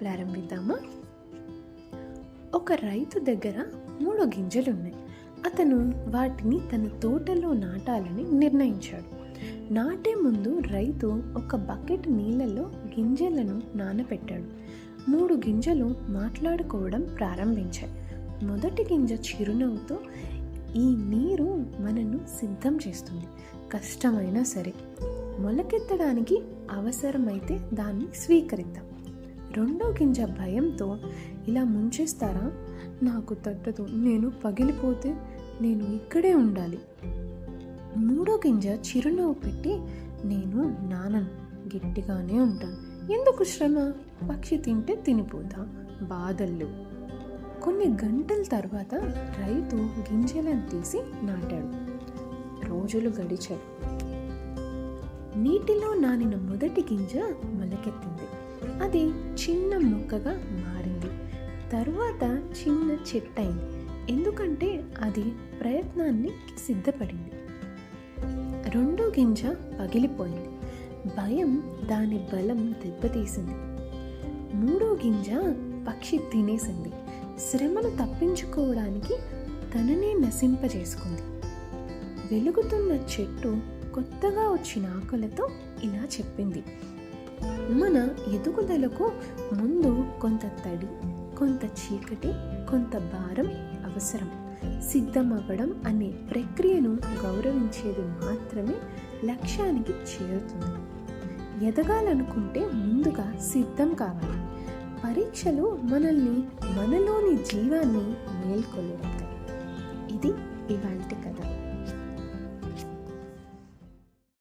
ప్రారంభిద్దామా? ఒక రైతు దగ్గర మూడు గింజలు ఉన్నాయి అతను వాటిని తన తోటలో నాటాలని నిర్ణయించాడు. నాటే ముందు రైతు ఒక బకెట్ నీళ్ళలో గింజలను నానబెట్టాడు మూడు గింజలు మాట్లాడుకోవడం ప్రారంభించాయి. మొదటి గింజ చిరునవ్వుతో ఈ నీరు మనను సిద్ధం చేస్తుంది. కష్టమైనా సరే మొలకెత్తడానికి అవసరమైతే దాన్ని స్వీకరిద్దాం. రెండో గింజ భయంతో ఇలా ముంచేస్తారా? నాకు తట్టదు. నేను పగిలిపోతే నేను ఇక్కడే ఉండాలి. మూడో గింజ చిరునవ్వు పెట్టి నేను నానను. గట్టిగానే ఉంటాను. ఎందుకు శ్రమ? పక్షి తింటే తినిపోతా. బాధలు కొన్ని గంటల తర్వాత రైతు గింజలను తీసి నాటాడు. రోజులు గడిచాయి. నీటిలో నానిన మొదటి గింజ మొలకెత్తింది. అది చిన్న మొక్కగా మారింది. తరువాత చిన్న చెట్టయింది. ఎందుకంటే అది ప్రయత్నాన్ని సిద్ధపడింది. రెండో గింజ పగిలిపోయింది. భయం దాని బలం దెబ్బతీసింది. మూడో గింజ పక్షి తినేసింది. శ్రమను తప్పించుకోవడానికి తననే నశింపజేసుకుంది. వెలుగుతున్న చెట్టు కొత్తగా వచ్చిన ఆకులతో ఇలా చెప్పింది. మన ఎదుగుదలకు ముందు కొంత తడి కొంత చీకటి కొంత భారం అవసరం. సిద్ధమవ్వడం అనే ప్రక్రియను గౌరవించేది మాత్రమే లక్ష్యానికి చేరుతుంది. ఎదగాలనుకుంటే ముందుగా సిద్ధం కావాలి. పరీక్షలు మనల్ని మనలోని జీవాన్ని మేల్కొలుపుతాయి. ఇది ఇవాల్టి కథ.